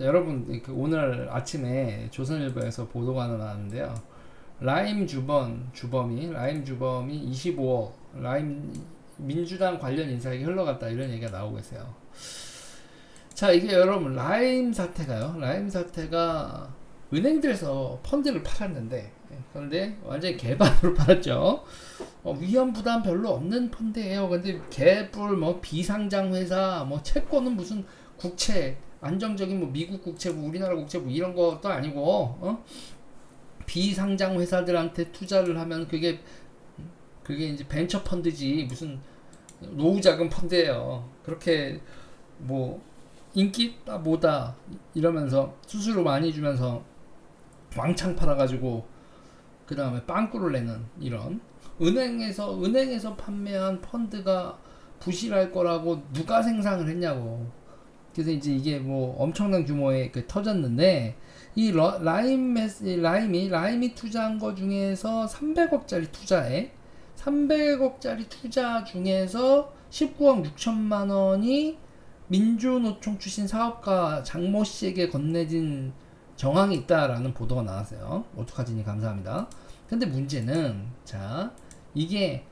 여러분 그 오늘 아침에 조선일보에서 보도가 나왔는데요. 라임 주범 주범이 라임 주범이 25억 라임 민주당 관련 인사에게 흘러갔다 이런 얘기가 나오고 있어요. 자 이게 여러분 라임 사태가요. 라임 사태가 은행들에서 펀드를 팔았는데 그런데 완전히 개반으로 팔았죠. 어, 위험 부담 별로 없는 펀드예요. 근데 개뿔 뭐 비상장 회사 뭐 채권은 무슨 국채 안정적인 뭐 미국 국채고 우리나라 국채고 이런 것도 아니고 어? 비상장 회사들한테 투자를 하면 그게 그게 이제 벤처 펀드지 무슨 노후 자금 펀드예요. 그렇게 뭐 인기다 뭐다 이러면서 수수료 많이 주면서 왕창 팔아가지고 그 다음에 빵꾸를 내는 이런 은행에서 은행에서 판매한 펀드가 부실할 거라고 누가 생상을 했냐고 그래서 이제 이게 뭐 엄청난 규모의 그 터졌는데 이 러, 라임 이 라임이 라임이 투자한 거 중에서 300억짜리 투자에 300억짜리 투자 중에서 19억 6천만 원이 민주노총 출신 사업가 장모 씨에게 건네진 정황이 있다라는 보도가 나왔어요. 오토카지니 감사합니다. 근데 문제는 자 이게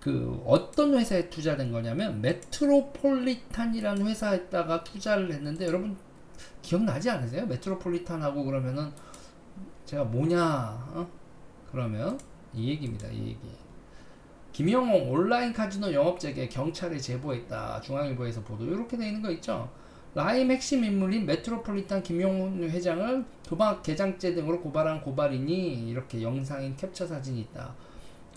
그 어떤 회사에 투자된 거냐면 메트로폴리탄이라는 회사에다가 투자를 했는데 여러분 기억나지 않으세요? 메트로폴리탄하고 그러면은 제가 뭐냐 어? 그러면 이 얘기입니다. 이 얘기. 김영홍 온라인 카지노 영업 재개 경찰에 제보했다. 중앙일보에서 보도 이렇게 돼 있는 거 있죠. 라임 핵심 인물인 메트로폴리탄 김용훈 회장을 도박 개장죄 등으로 고발한 고발인이 이렇게 영상인 캡처 사진이 있다.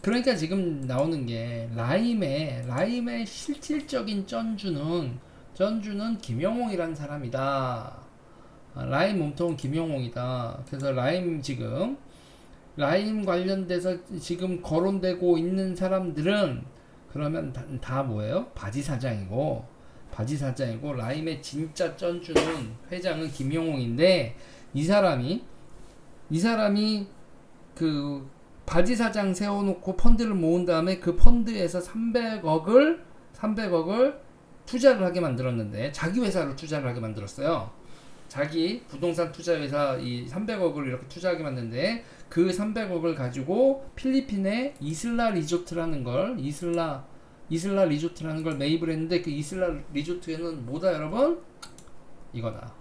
그러니까 지금 나오는 게 라임의 라임의 실질적인 전주는 전주는 김용홍이라는 사람이다. 아, 라임 몸통은 김용홍이다. 그래서 라임 지금 라임 관련돼서 지금 거론되고 있는 사람들은 그러면 다, 다 뭐예요? 바지 사장이고 바지 사장이고 라임의 진짜 쩐주는 회장은 김용홍인데 이 사람이 이 사람이 그 바지 사장 세워놓고 펀드를 모은 다음에 그 펀드에서 300억을 300억을 투자를 하게 만들었는데 자기 회사로 투자를 하게 만들었어요. 자기 부동산 투자 회사 이 300억을 이렇게 투자하게 만드는데 그 300억을 가지고 필리핀의 이슬라 리조트라는 걸 이슬라 이슬라 리조트라는 걸 매입을 했는데 그 이슬라 리조트에는 뭐다 여러분? 이거다.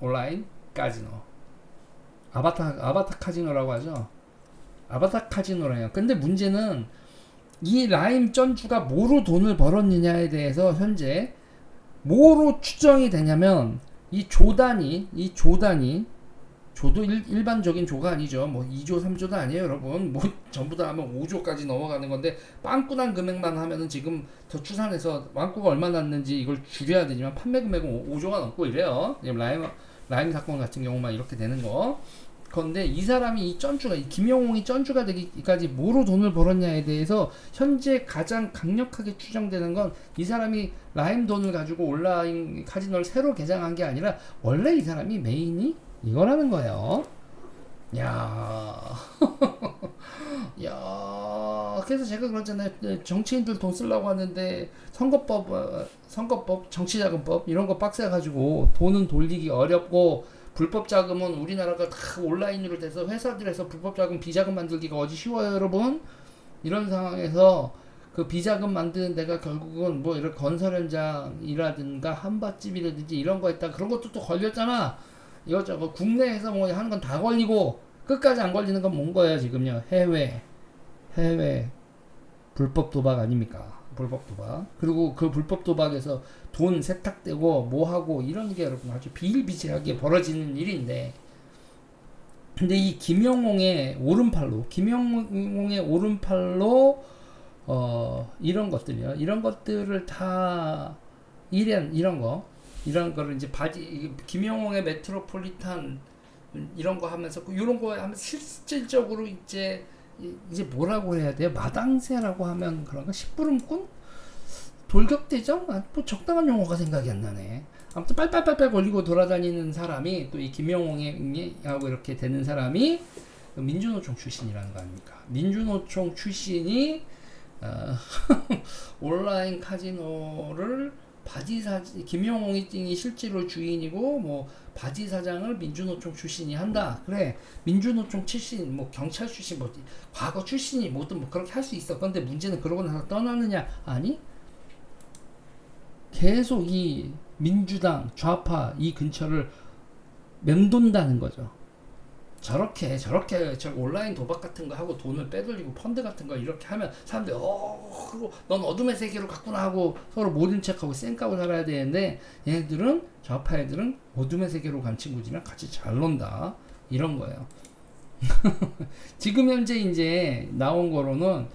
온라인 카지노. 아바타 아바타 카지노라고 하죠. 아바타 카지노라요. 근데 문제는 이 라임 전주가 뭐로 돈을 벌었느냐에 대해서 현재 뭐로 추정이 되냐면 이 조단이 이 조단이 조도 일, 반적인 조가 아니죠. 뭐 2조, 3조도 아니에요, 여러분. 뭐 전부 다 하면 5조까지 넘어가는 건데 빵꾸난 금액만 하면은 지금 더 추산해서 빵꾸가 얼마 났는지 이걸 줄여야 되지만 판매 금액은 5, 조가 넘고 이래요. 라임 라임 사건 같은 경우만 이렇게 되는 거. 그런데 이 사람이 이 쩐주가 이 김영홍이 쩐주가 되기까지 뭐로 돈을 벌었냐에 대해서 현재 가장 강력하게 추정되는 건 이 사람이 라임 돈을 가지고 온라인 카지노를 새로 개장한 게 아니라 원래 이 사람이 메인이 이거라는 거예요. 야, 야, 그래서 제가 그러잖아요. 정치인들 돈 쓰려고 하는데 선거법, 어, 선거법, 정치자금법 이런 거 빡세 가지고 돈은 돌리기 어렵고 불법 자금은 우리나라가 다 온라인으로 돼서 회사들에서 불법 자금 비자금 만들기가 어디 쉬워요, 여러분? 이런 상황에서 그 비자금 만드는 데가 결국은 뭐 이런 건설 현장이라든가 한밭집이라든지 이런 거 있다 그런 것도 또 걸렸잖아. 이것저것 국내에서 뭐 하는 건 다 걸리고 끝까지 안 걸리는 건 뭔 거예요 지금요 해외 해외 불법 도박 아닙니까 불법 도박. 그리고 그 불법 도박에서 돈 세탁되고 뭐 하고 이런 게 여러분 아주 비일비재하게 벌어지는 일인데 근데 이 김영홍의 오른팔로 김영홍의 오른팔로 어 이런 것들이요. 이런 것들을 다 이런 이런 거 이런 거를 이제 바지 김영홍의 메트로폴리탄 이런 거 하면서 이런 거 하면 실질적으로 이제 이제 뭐라고 해야 돼요? 마당새라고 하면 그런가? 식부름꾼? 돌격대장? 아, 뭐 적당한 용어가 생각이 안 나네. 아무튼 빨빨빨빨 걸리고 돌아다니는 사람이 또 이 김영홍하고 이렇게 되는 사람이 민주노총 출신이라는 거 아닙니까? 민주노총 출신이 어, 온라인 카지노를 바지 사 김용홍이 실제로 주인이고 뭐 바지 사장을 민주노총 출신이 한다. 그래 민주노총 출신 뭐 경찰 출신 뭐 과거 출신이 뭐든 뭐 그렇게 할 수 있어. 그런데 문제는 그러고 나서 떠나느냐 아니 계속 이 민주당 좌파 이 근처를 맴돈다는 거죠. 저렇게 저렇게 저 온라인 도박 같은 거 하고 돈을 빼돌리고 펀드 같은 거 이렇게 하면 사람들이 어 그거 넌 어둠의 세계로 갔구나 하고 서로 모른 척하고 쌩까고 살아야 되는데 얘네들은 좌파 애들은 어둠의 세계로 간 친구들이랑 같이 잘 논다 이런 거예요. 지금 현재 이제 나온 거로는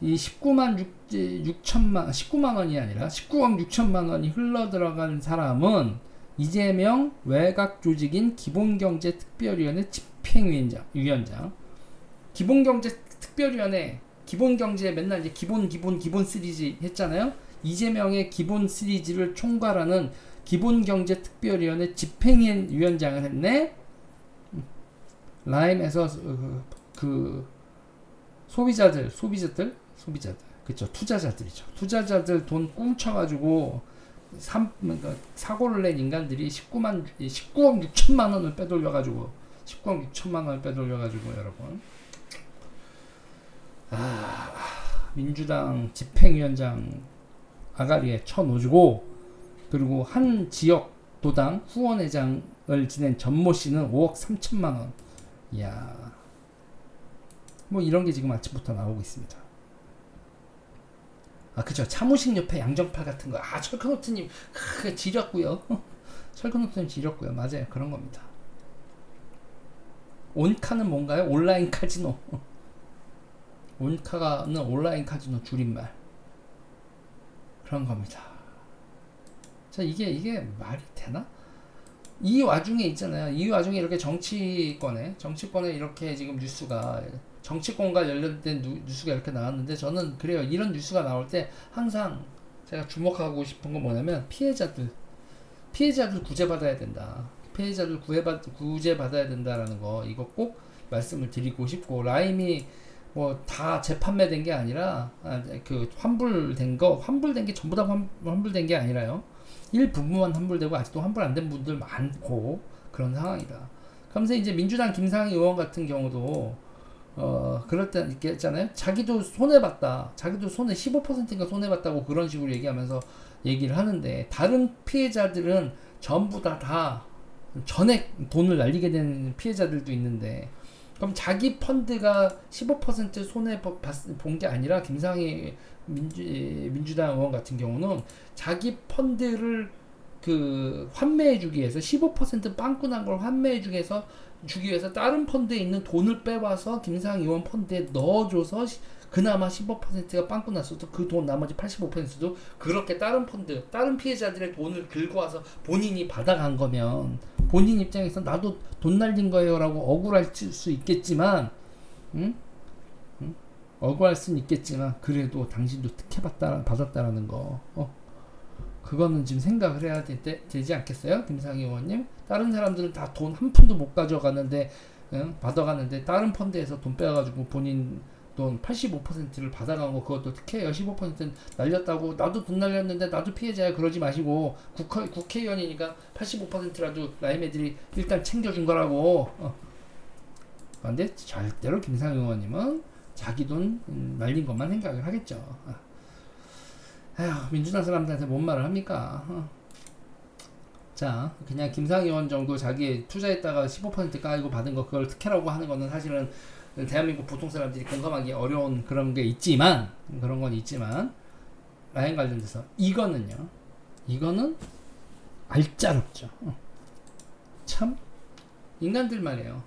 이 19만 6, 6천만 19만 원이 아니라 19억 6천만 원이 흘러 들어간 사람은 이재명 외곽 조직인 기본경제특별위원회 집행위원장, 위원장, 기본경제특별위원회, 기본경제 맨날 이제 기본 기본 기본 시리즈 했잖아요. 이재명의 기본 시리즈를 총괄하는 기본경제특별위원회 집행위원장을 했네. 라임에서 그, 그 소비자들, 소비자들, 소비자들, 그쵸 투자자들이죠. 투자자들 돈 꽁쳐가지고 3, 그러니까 사고를 낸 인간들이 19만 19억 6천만 원을 빼돌려 가지고 19억 6천만 원을 빼돌려 가지고 여러분 아 민주당 집행위원장 아가리에 쳐놓주고 그리고 한 지역 도당 후원회장을 지낸 전모 씨는 5억 3천만 원. 이야. 뭐 이런 게 지금 아침부터 나오고 있습니다. 아 그죠. 차무식 옆에 양정팔 같은 거 아 철크노트님 그 지렸고요. 철크노트님 지렸고요. 맞아요. 그런 겁니다. 온카는 뭔가요? 온라인 카지노. 온카는 온라인 카지노 줄임말. 그런 겁니다. 자 이게 이게 말이 되나? 이 와중에 있잖아요. 이 와중에 이렇게 정치권에 정치권에 이렇게 지금 뉴스가 정치권과 관련된 뉴스가 이렇게 나왔는데 저는 그래요. 이런 뉴스가 나올 때 항상 제가 주목하고 싶은 건 뭐냐면 피해자들 피해자들 구제받아야 된다. 피해자들 구해받 구제받아야 된다라는 거 이거 꼭 말씀을 드리고 싶고 라임이 뭐 다 재판매된 게 아니라 아, 그 환불된 거 환불된 게 전부 다 환, 환불된 게 아니라요. 일부분만 환불되고 아직도 환불 안 된 분들 많고 그런 상황이다. 그러면서 이제 민주당 김상희 의원 같은 경우도 어, 그럴 때 있잖아요. 자기도 손해봤다. 자기도 손해 15%인가 손해봤다고 그런 식으로 얘기하면서 얘기를 하는데, 다른 피해자들은 전부 다, 다 전액 돈을 날리게 되는 피해자들도 있는데, 그럼 자기 펀드가 15% 손해 본 게 아니라 김상희 민주, 민주당 의원 같은 경우는 자기 펀드를 그 환매해 주기 위해서 15% 빵꾸 난 걸 환매해 주기 위해서 주기 위해서 다른 펀드에 있는 돈을 빼와서 김상 의원 펀드에 넣어줘서 그나마 15%가 빵꾸 났어도 그 돈 나머지 85%도 그렇게 다른 펀드, 다른 피해자들의 돈을 긁고 와서 본인이 받아간 거면 본인 입장에서 나도 돈 날린 거예요라고 억울할 수 있겠지만, 응? 응? 억울할 수는 있겠지만 그래도 당신도 특혜 받다 받았다라는 거, 어? 그거는 지금 생각을 해야 되, 지 않겠어요, 김상희 의원님? 다른 사람들은 다 돈 한 푼도 못 가져가는데 응? 받아가는데 다른 펀드에서 돈 빼가지고 본인 돈 85%를 받아간 거 그것도 특혜예요. 15%는 날렸다고 나도 돈 날렸는데 나도 피해자야 그러지 마시고 국회, 국회의원이니까 85%라도 라임 애들이 일단 챙겨준 거라고. 어. 근데 절대로 김상희 의원님은 자기 돈 음, 날린 것만 생각을 하겠죠. 어. 아휴 민주당 사람들한테 뭔 말을 합니까? 어. 자, 그냥 김상희 의원 정도 자기 투자했다가 15% 까이고 받은 거 그걸 특혜라고 하는 거는 사실은 대한민국 보통 사람들이 공감하기 어려운 그런 게 있지만 그런 건 있지만 라인 관련돼서 이거는요. 이거는 알짜롭죠. 어. 참 인간들 말이에요.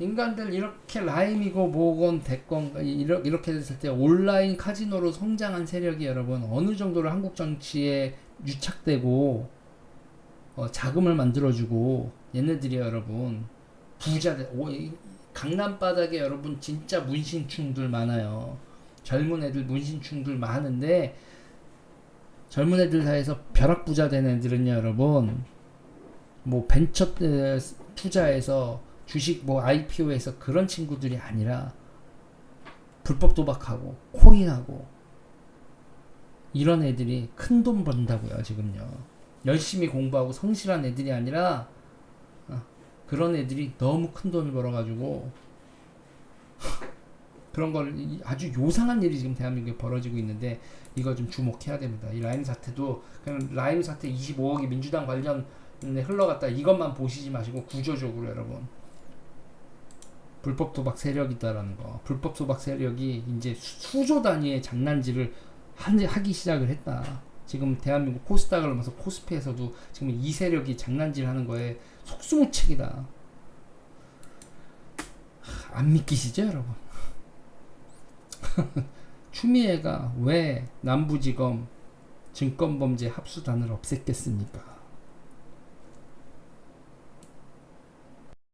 인간들 이렇게 라임이고 뭐건 됐건 이렇게 됐을 때 온라인 카지노로 성장한 세력이 여러분 어느 정도로 한국 정치에 유착되고 어, 자금을 만들어주고 얘네들이 여러분 부자들 오, 강남 바닥에 여러분 진짜 문신충들 많아요. 젊은 애들 문신충들 많은데 젊은 애들 사이에서 벼락 부자 된 애들은요 여러분 뭐 벤처 투자에서 주식 뭐 IPO에서 그런 친구들이 아니라 불법 도박하고 코인하고 이런 애들이 큰 돈 번다고요 지금요 열심히 공부하고 성실한 애들이 아니라 어, 그런 애들이 너무 큰 돈을 벌어가지고 그런 걸 이- 아주 요상한 일이 지금 대한민국에 벌어지고 있는데 이거 좀 주목해야 됩니다. 이 라임 사태도 그냥 라임 사태 25억이 민주당 관련에 흘러갔다 이것만 보시지 마시고 구조적으로 여러분 불법 도박 세력이다라는 거 불법 도박 세력이 이제 수- 수조 단위의 장난질을 한, 하기 시작을 했다. 지금 대한민국 코스닥을 넘어서 코스피에서도 지금 이 세력이 장난질 하는 거에 속수무책이다. 하, 안 믿기시죠, 여러분? 추미애가 왜 남부지검 증권범죄 합수단을 없앴겠습니까?